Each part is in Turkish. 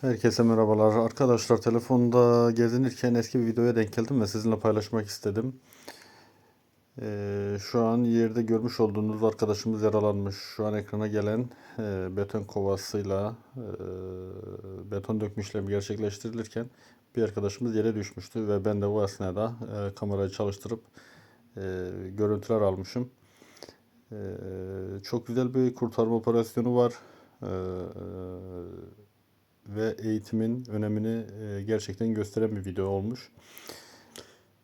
Herkese merhabalar. Arkadaşlar telefonda gezinirken eski bir videoya denk geldim ve sizinle paylaşmak istedim. Ee, şu an yerde görmüş olduğunuz arkadaşımız yaralanmış. Şu an ekrana gelen e, beton kovasıyla e, beton dökme işlemi gerçekleştirilirken bir arkadaşımız yere düşmüştü ve ben de bu esnada e, kamerayı çalıştırıp e, görüntüler almışım. E, çok güzel bir kurtarma operasyonu var. E, ve eğitimin önemini e, gerçekten gösteren bir video olmuş.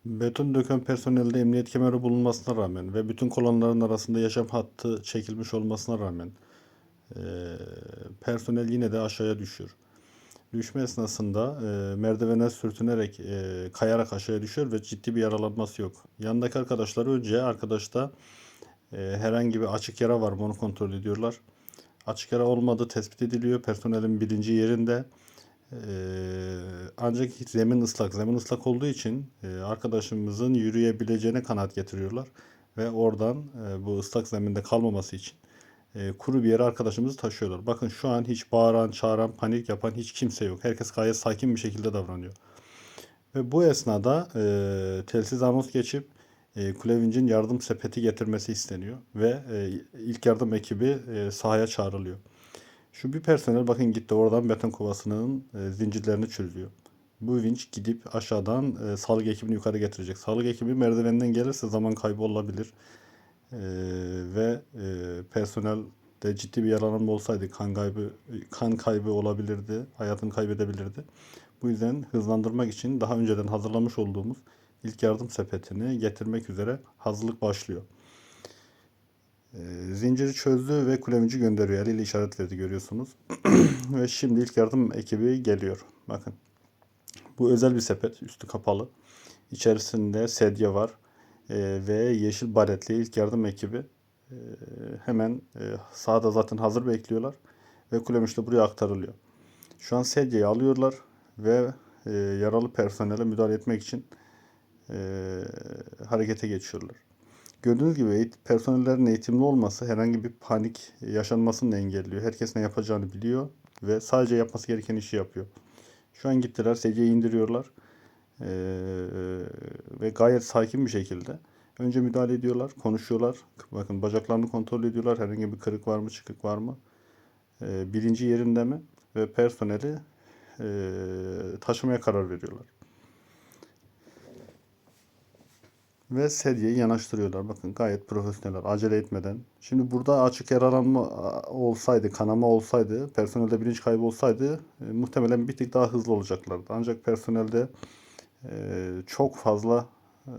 Beton döken personelde emniyet kemeri bulunmasına rağmen ve bütün kolonların arasında yaşam hattı çekilmiş olmasına rağmen e, personel yine de aşağıya düşüyor. Düşme esnasında e, merdivene sürtünerek, e, kayarak aşağıya düşüyor ve ciddi bir yaralanması yok. Yanındaki arkadaşlar önce arkadaşta e, herhangi bir açık yara var mı onu kontrol ediyorlar. Açık yara olmadığı tespit ediliyor. Personelin birinci yerinde. Ee, ancak zemin ıslak. Zemin ıslak olduğu için e, arkadaşımızın yürüyebileceğine kanaat getiriyorlar. Ve oradan e, bu ıslak zeminde kalmaması için e, kuru bir yere arkadaşımızı taşıyorlar. Bakın şu an hiç bağıran, çağıran, panik yapan hiç kimse yok. Herkes gayet sakin bir şekilde davranıyor. Ve bu esnada e, telsiz anons geçip e, yardım sepeti getirmesi isteniyor ve e, ilk yardım ekibi e, sahaya çağrılıyor. Şu bir personel bakın gitti oradan beton kovasının e, zincirlerini çözüyor. Bu vinç gidip aşağıdan sağlık ekibini yukarı getirecek. Sağlık ekibi merdivenden gelirse zaman kaybı olabilir. Ve personel de ciddi bir yaralanma olsaydı kan kaybı kan kaybı olabilirdi, hayatını kaybedebilirdi. Bu yüzden hızlandırmak için daha önceden hazırlamış olduğumuz ilk yardım sepetini getirmek üzere hazırlık başlıyor. Ee, zinciri çözdü ve kulevinci gönderiyor. Eliyle işaret verdi görüyorsunuz. ve şimdi ilk yardım ekibi geliyor. Bakın. Bu özel bir sepet. Üstü kapalı. İçerisinde sedye var. Ee, ve yeşil baretli ilk yardım ekibi ee, hemen e, sağda zaten hazır bekliyorlar. Ve kulemiş de buraya aktarılıyor. Şu an sedyeyi alıyorlar ve e, yaralı personele müdahale etmek için e, harekete geçiyorlar. Gördüğünüz gibi personellerin eğitimli olması herhangi bir panik yaşanmasını engelliyor. Herkes ne yapacağını biliyor ve sadece yapması gereken işi yapıyor. Şu an gittiler, seceyi indiriyorlar Ee, ve gayet sakin bir şekilde. Önce müdahale ediyorlar, konuşuyorlar. Bakın bacaklarını kontrol ediyorlar. Herhangi bir kırık var mı, çıkık var mı? Ee, bilinci yerinde mi? Ve personeli e, taşımaya karar veriyorlar. Ve sedyeyi yanaştırıyorlar. Bakın gayet profesyoneller. Acele etmeden. Şimdi burada açık yaralanma olsaydı, kanama olsaydı, personelde bilinç kaybı olsaydı e, muhtemelen bir tık daha hızlı olacaklardı. Ancak personelde e, çok fazla e,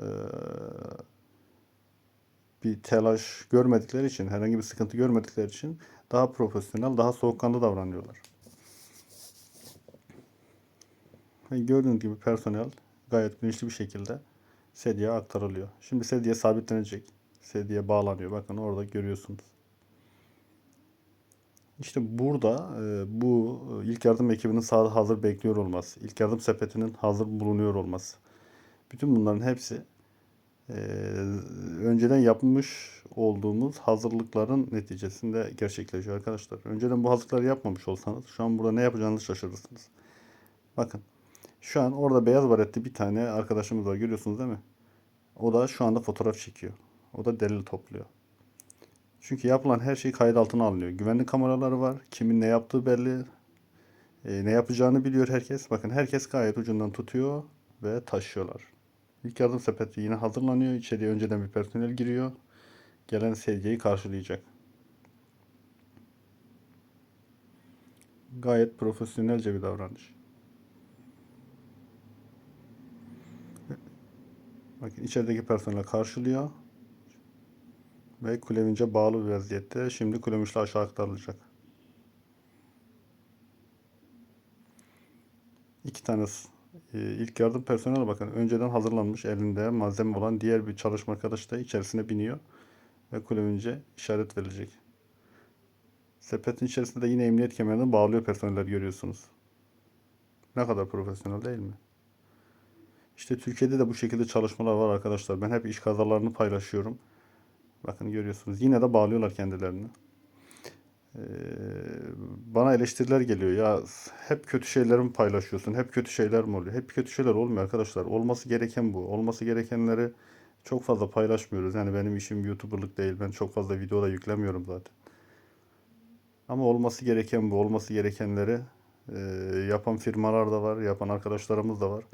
bir telaş görmedikleri için, herhangi bir sıkıntı görmedikleri için daha profesyonel, daha soğukkanlı davranıyorlar. Ve Gördüğünüz gibi personel gayet bilinçli bir şekilde sedyeye aktarılıyor. Şimdi sedye sabitlenecek. Sedye bağlanıyor. Bakın orada görüyorsunuz. İşte burada e, bu e, ilk yardım ekibinin sahada hazır bekliyor olması, ilk yardım sepetinin hazır bulunuyor olması. Bütün bunların hepsi e, önceden yapmış olduğumuz hazırlıkların neticesinde gerçekleşiyor arkadaşlar. Önceden bu hazırlıkları yapmamış olsanız şu an burada ne yapacağınızı şaşırırsınız. Bakın şu an orada beyaz baretli bir tane arkadaşımız var görüyorsunuz değil mi? O da şu anda fotoğraf çekiyor. O da delil topluyor. Çünkü yapılan her şey kayıt altına alınıyor. Güvenlik kameraları var. Kimin ne yaptığı belli. E, ne yapacağını biliyor herkes. Bakın herkes gayet ucundan tutuyor ve taşıyorlar. İlk yardım sepeti yine hazırlanıyor. İçeriye önceden bir personel giriyor. Gelen sedyeyi karşılayacak. Gayet profesyonelce bir davranış. Bakın içerideki personel karşılıyor. Ve kulevince bağlı bir vaziyette. Şimdi kulemişle aşağı aktarılacak. İki tane e, ilk yardım personeli bakın önceden hazırlanmış elinde malzeme olan diğer bir çalışma arkadaş da içerisine biniyor. Ve kulevince işaret verilecek. Sepetin içerisinde de yine emniyet kemerini bağlıyor personeller görüyorsunuz. Ne kadar profesyonel değil mi? İşte Türkiye'de de bu şekilde çalışmalar var arkadaşlar. Ben hep iş kazalarını paylaşıyorum. Bakın görüyorsunuz. Yine de bağlıyorlar kendilerini. Ee, bana eleştiriler geliyor. Ya hep kötü şeyler mi paylaşıyorsun? Hep kötü şeyler mi oluyor? Hep kötü şeyler olmuyor arkadaşlar. Olması gereken bu. Olması gerekenleri çok fazla paylaşmıyoruz. Yani benim işim YouTuber'lık değil. Ben çok fazla video da yüklemiyorum zaten. Ama olması gereken bu. Olması gerekenleri e, yapan firmalar da var. Yapan arkadaşlarımız da var.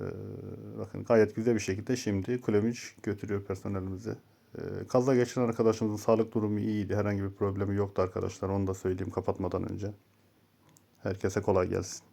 Ee, bakın gayet güzel bir şekilde şimdi Kulemiş götürüyor personelimizi. Ee, kaza geçiren arkadaşımızın sağlık durumu iyiydi. Herhangi bir problemi yoktu arkadaşlar. Onu da söyleyeyim kapatmadan önce. Herkese kolay gelsin.